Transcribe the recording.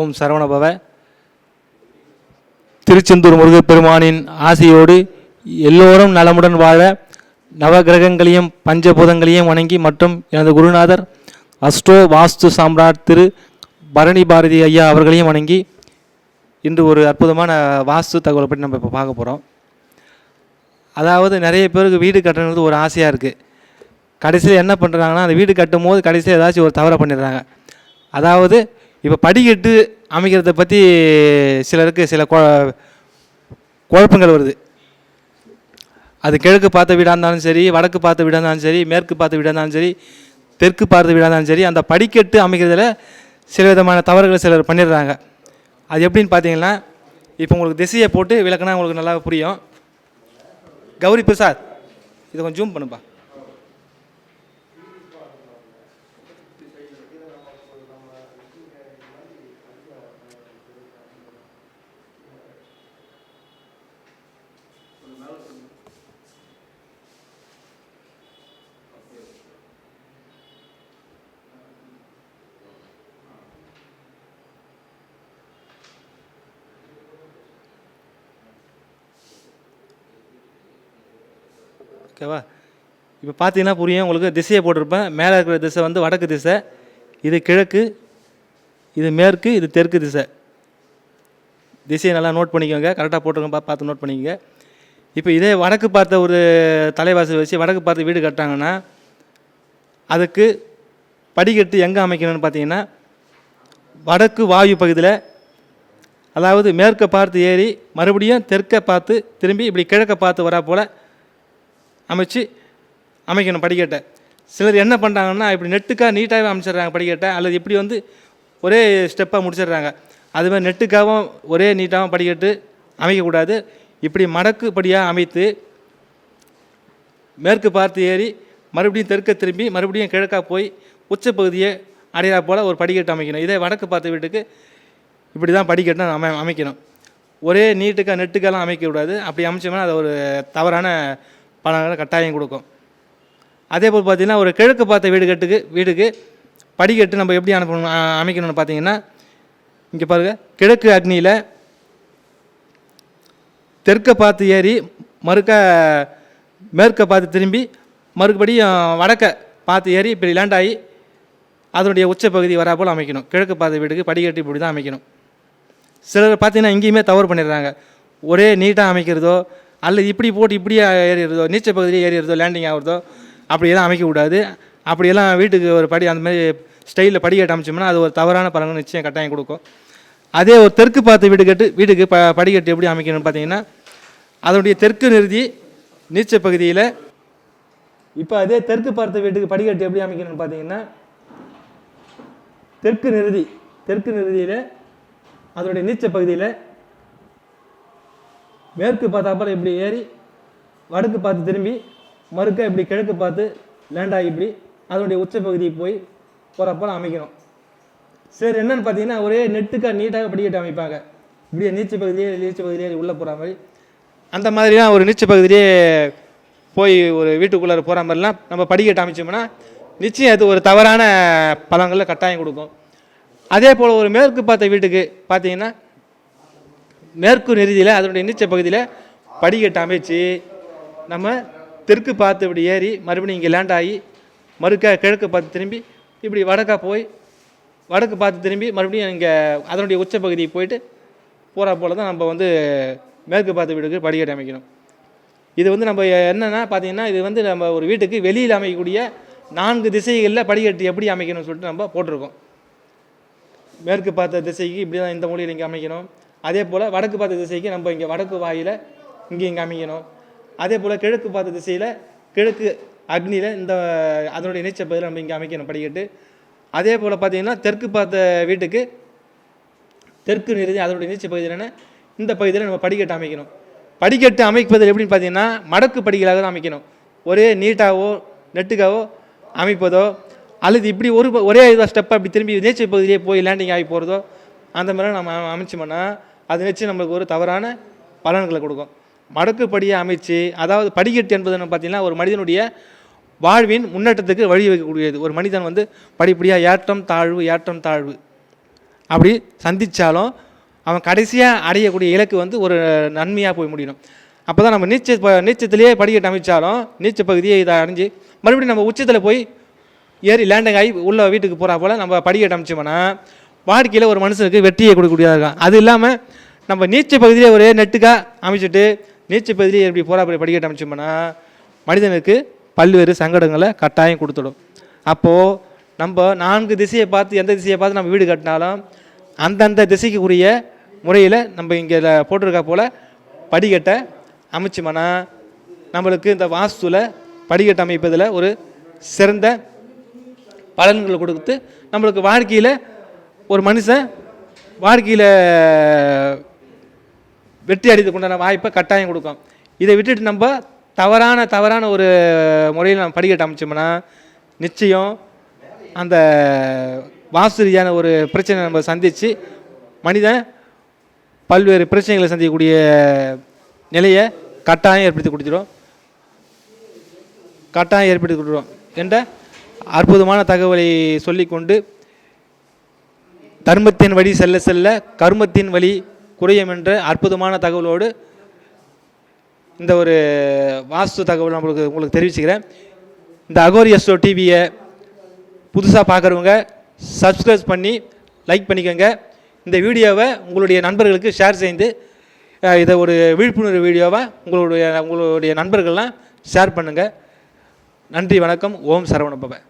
ஓம் சரவணபவ திருச்செந்தூர் முருகப்பெருமானின் ஆசையோடு எல்லோரும் நலமுடன் வாழ நவகிரகங்களையும் பஞ்சபூதங்களையும் வணங்கி மற்றும் எனது குருநாதர் அஸ்ட்ரோ வாஸ்து சாம்ராட் திரு பரணி பாரதி ஐயா அவர்களையும் வணங்கி இன்று ஒரு அற்புதமான வாஸ்து தகவலை பற்றி நம்ம இப்போ பார்க்க போகிறோம் அதாவது நிறைய பேருக்கு வீடு கட்டணுங்கிறது ஒரு ஆசையாக இருக்குது கடைசியில் என்ன பண்ணுறாங்கன்னா அந்த வீடு கட்டும் போது கடைசியில் ஏதாச்சும் ஒரு தவறை பண்ணிடுறாங்க. அதாவது இப்போ படிக்கட்டு அமைக்கிறத பற்றி சிலருக்கு சில கொ- குழப்பங்கள் வருது. அது கிழக்கு பார்த்த வீடாக இருந்தாலும் சரி வடக்கு பார்த்த வீடாக இருந்தாலும் சரி மேற்கு பார்த்த வீடாக இருந்தாலும் சரி தெற்கு பார்த்த வீடாக இருந்தாலும் சரி அந்த படிக்கட்டு அமைக்கிறதுல சில விதமான தவறுகளை சிலர் பண்ணிடுறாங்க. அது எப்படின்னு பார்த்தீங்கன்னா இப்போ உங்களுக்கு திசையை போட்டு விளக்குனா உங்களுக்கு நல்லா புரியும். கௌரி பிரசாத் இதை கொஞ்சம் ஜூம் பண்ணுப்பா. ஓகேவா இப்போ பார்த்தீங்கன்னா புரியும். உங்களுக்கு திசையை போட்டிருப்பேன். மேலே இருக்கிற திசை வந்து வடக்கு திசை. இது கிழக்கு இது மேற்கு இது தெற்கு திசை. திசையை நல்லா நோட் பண்ணிக்கோங்க. கரெக்டாக போட்டுருங்க பார்த்து நோட் பண்ணிக்கோங்க. இப்போ இதே வடக்கு பார்த்த ஒரு தலைவாசல் வச்சு வடக்கு பார்த்து வீடு கட்டாங்கன்னா அதுக்கு படிக்கட்டு எங்கே அமைக்கணும்னு பார்த்தீங்கன்னா வடக்கு வாயு பகுதியில் அதாவது மேற்கை பார்த்து ஏறி மறுபடியும் தெற்கை பார்த்து திரும்பி இப்படி கிழக்க பார்த்து வரா போல் அமைச்சு அமைக்கணும் படிக்கட்டை. சிலர் என்ன பண்ணுறாங்கன்னா இப்படி நெட்டுக்காக நீட்டாகவே அமைச்சிடுறாங்க படிக்கட்டை அல்லது இப்படி வந்து ஒரே ஸ்டெப்பாக முடிச்சிடுறாங்க. அதுமாதிரி நெட்டுக்காகவும் ஒரே நீட்டாகவும் படிக்கட்டு அமைக்கக்கூடாது. இப்படி மடக்குப்படியாக அமைத்து மேற்கு பார்த்து ஏறி மறுபடியும் தெற்க திரும்பி மறுபடியும் கிழக்காக போய் உச்சப்பகுதியை அடையா போல் ஒரு படிக்கட்டு அமைக்கணும். இதே வடக்கு பார்த்த வீட்டுக்கு இப்படி தான் படிக்கட்டை அமை அமைக்கணும். ஒரே நீட்டுக்காக நெட்டுக்கெல்லாம் அமைக்கக்கூடாது. அப்படி அமைச்சோம்னா அது ஒரு தவறான பலன்களை கட்டாயம் கொடுக்கும். அதே போல் பார்த்திங்கன்னா ஒரு கிழக்கு பார்த்த வீடு கட்டுக்கு வீடுக்கு படிக்கட்டு நம்ம எப்படி அனுப்பணும் அமைக்கணும்னு பார்த்தீங்கன்னா இங்கே பாருங்கள் கிழக்கு அக்னியில் தெற்க பார்த்து ஏறி மறுக்க மேற்க பார்த்து திரும்பி மறுபடியும் வடக்க பார்த்து ஏறி இப்படி லேண்ட் ஆகி அதனுடைய உச்சப்பகுதி வரா போல் அமைக்கணும். கிழக்கு பார்த்த வீட்டுக்கு படிக்கட்டு இப்படி தான் அமைக்கணும். சிலர் பார்த்திங்கன்னா இங்கேயுமே தவறு பண்ணிடுறாங்க. ஒரே நீட்டாக அமைக்கிறதோ அல்லது இப்படி போட்டு இப்படியே ஏறிடுறதோ நீச்சல் பகுதியிலே ஏறிடுறதோ லேண்டிங் ஆகிறதோ அப்படியெல்லாம் அமைக்கக்கூடாது அப்படியெல்லாம் வீட்டுக்கு ஒரு படி அந்த மாதிரி ஸ்டைலில் படிக்கட்டு அமைச்சோம்னா அது ஒரு தவறான பலன்கள் நிச்சயம் கட்டாயம் கொடுக்கும். அதே ஒரு தெற்கு பார்த்து வீடு கட்டு வீட்டுக்கு ப படிக்கட்டு எப்படி அமைக்கணும்னு பார்த்தீங்கன்னா அதனுடைய தெற்கு நிறுதி நீச்சல் பகுதியில் இப்போ அதே தெற்கு பார்த்த வீட்டுக்கு படிக்கட்டு எப்படி அமைக்கணும்னு பார்த்தீங்கன்னா தெற்கு நிறுதி தெற்கு நிறுதியில் அதனுடைய நீச்சல் பகுதியில் மேற்கு பார்த்தாப்பில் இப்படி ஏறி வடக்கு பார்த்து திரும்பி மறுக்க இப்படி கிழக்கு பார்த்து லேண்ட் ஆகி இப்படி அதனுடைய உச்சப்பகுதியை போய் போகிறப்போல அமைக்கணும். சரி என்னென்னு பார்த்தீங்கன்னா ஒரே நெட்டுக்காக நீட்டாக படிக்கட்டு அமைப்பாங்க. இப்படியே நீச்சல் பகுதியே நீச்சல் பகுதியே உள்ளே போகிற மாதிரி. அந்த மாதிரிலாம் ஒரு நீச்சல் பகுதியிலே போய் ஒரு வீட்டுக்குள்ளார போகிற மாதிரிலாம் நம்ம படிக்கட்டு அமைச்சோம்னா நிச்சயம் அது ஒரு தவறான பழங்களில் கட்டாயம் கொடுக்கும். அதே போல் ஒரு மேற்கு பார்த்த வீட்டுக்கு பார்த்தீங்கன்னா மேற்கு நிறுதியில் அதனுடைய நீச்ச பகுதியில் படிக்கட்டு அமைச்சு நம்ம தெற்கு பார்த்து இப்படி ஏறி மறுபடியும் இங்கே லேண்ட் ஆகி மறுக்க கிழக்கு பார்த்து திரும்பி இப்படி வடக்கா போய் வடக்கு பார்த்து திரும்பி மறுபடியும் இங்கே அதனுடைய உச்சப்பகுதிக்கு போயிட்டு போகிற போல தான் நம்ம வந்து மேற்கு பார்த்து வீட்டுக்கு படிக்கட்டு அமைக்கணும். இது வந்து நம்ம என்னென்னா பார்த்தீங்கன்னா இது வந்து நம்ம ஒரு வீட்டுக்கு வெளியில் அமைக்கக்கூடிய நான்கு திசைகளில் படிக்கட்டு எப்படி அமைக்கணும்னு சொல்லிட்டு நம்ம போட்டிருக்கோம். மேற்கு பார்த்த திசைக்கு இப்படி தான் இந்த மொழியில் இங்கே அமைக்கணும். அதே போல் வடக்கு பார்த்த திசைக்கு நம்ம இங்கே வடக்கு வாயில் இங்கே இங்கே அமைக்கணும் அதே போல் கிழக்கு பார்த்த திசையில் கிழக்கு அக்னியில் இந்த அதனுடைய நீச்சல் பகுதியில் நம்ம இங்கே அமைக்கணும் படிக்கட்டு. அதே போல் பார்த்தீங்கன்னா தெற்கு பார்த்த வீட்டுக்கு தெற்கு நிறுதி அதனுடைய நீச்சல் பகுதியில் இந்த பகுதியில் நம்ம படிக்கட்டு அமைக்கணும். படிக்கட்டு அமைப்பதில் எப்படின்னு பார்த்தீங்கன்னா மடக்கு படிகளாக தான் அமைக்கணும். ஒரே நீட்டாகவோ நெட்டுக்காவோ அமைப்பதோ அல்லது இப்படி ஒரு ஒரே இதாக ஸ்டெப்பாக இப்படி திரும்பி நீச்சல் பகுதியிலே போய் லேண்டிங் ஆகி போகிறதோ அந்த மாதிரி நம்ம அமைச்சோம்னா அது வச்சு நம்மளுக்கு ஒரு தவறான பலன்களை கொடுக்கும். மடக்கு படியை அமைச்சு அதாவது படிக்கட்டு என்பது பார்த்தீங்கன்னா ஒரு மனிதனுடைய வாழ்வின் முன்னேற்றத்துக்கு வழி வைக்கக்கூடியது ஒரு மனிதன் வந்து படிப்படியாக ஏற்றம் தாழ்வு ஏற்றம் தாழ்வு அப்படி சந்தித்தாலும் அவன் கடைசியாக அடையக்கூடிய இலக்கு வந்து ஒரு நன்மையாக போய் முடியணும். அப்போ தான் நம்ம நீச்சல் ப நீச்சத்திலேயே படிக்கட்டு அமைச்சாலும் நீச்சல் பகுதியை இதை அடைஞ்சு மறுபடியும் நம்ம உச்சத்தில் போய் ஏறி லேண்டிங் ஆகி உள்ள வீட்டுக்கு போகிறா போல் நம்ம படிக்கட்டு அமைச்சோம்னா வாழ்க்கையில் ஒரு மனுஷனுக்கு வெற்றியை கொடுக்கக்கூடியதாக இருக்கும். அது இல்லாமல் நம்ம நீச்சல் பகுதியிலே ஒரே நெட்டுக்காக அமைச்சிட்டு நீச்சல் பகுதியிலே எப்படி போராப்படி படிக்கட்டு அமைச்சோம்னா மனிதனுக்கு பல்வேறு சங்கடங்களை கட்டாயம் கொடுத்துடும். அப்போது நம்ம நான்கு திசையை பார்த்து எந்த திசையை பார்த்து நம்ம வீடு கட்டினாலும் அந்தந்த திசைக்கு உரிய முறையில் நம்ம இங்கே போட்டிருக்கா போல் படிக்கட்டை அமைச்சோம்னா நம்மளுக்கு இந்த வாஸ்துவில் படிக்கட்டு அமைப்பதில் ஒரு சிறந்த பலன்களை கொடுத்து நம்மளுக்கு வாழ்க்கையில் ஒரு மனுஷன் வாழ்க்கையில் வெற்றி அடைத்துக்குண்டான வாய்ப்பை கட்டாயம் கொடுக்கும். இதை விட்டுட்டு நம்ம தவறான தவறான ஒரு முறையில் நம்ம படிக்கட்டு அமைச்சோம்னா நிச்சயம் அந்த வாஸ்து ரீதியான ஒரு பிரச்சனை நம்ம சந்தித்து மனிதன் பல்வேறு பிரச்சனைகளை சந்திக்கக்கூடிய நிலையை கட்டாயம் ஏற்படுத்தி கொடுத்துரும். கட்டாயம் ஏற்படுத்தி கொடுத்துரும் என்ற அற்புதமான தகவலை சொல்லிக்கொண்டு தர்மத்தின் வழி செல்ல செல்ல கர்மத்தின் வழி குறையும் என்ற அற்புதமான தகவலோடு இந்த ஒரு வாஸ்து தகவல் நம்மளுக்கு உங்களுக்கு தெரிவிச்சுக்கிறேன். இந்த அகோரி எஸ்டோ டிவியை புதுசாக பார்க்குறவங்க சப்ஸ்கிரைப் பண்ணி லைக் பண்ணிக்கோங்க. இந்த வீடியோவை உங்களுடைய நண்பர்களுக்கு ஷேர் செய்து இதை ஒரு விழிப்புணர்வு வீடியோவை உங்களுடைய உங்களுடைய நண்பர்கள்லாம் ஷேர் பண்ணுங்கள் நன்றி வணக்கம். ஓம் சரவண பவன்